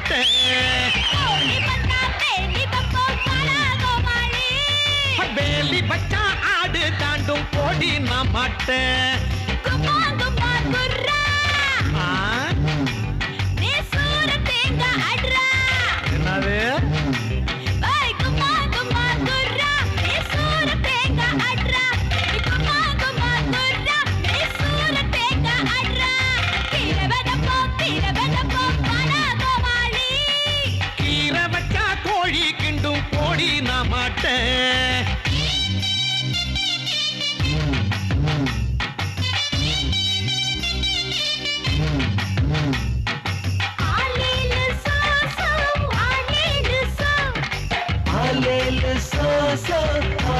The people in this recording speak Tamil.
பட்டேன் வேலி பச்சா ஆடு தாண்டும் போடி நான் மாட்டேன். மாட்ட So, so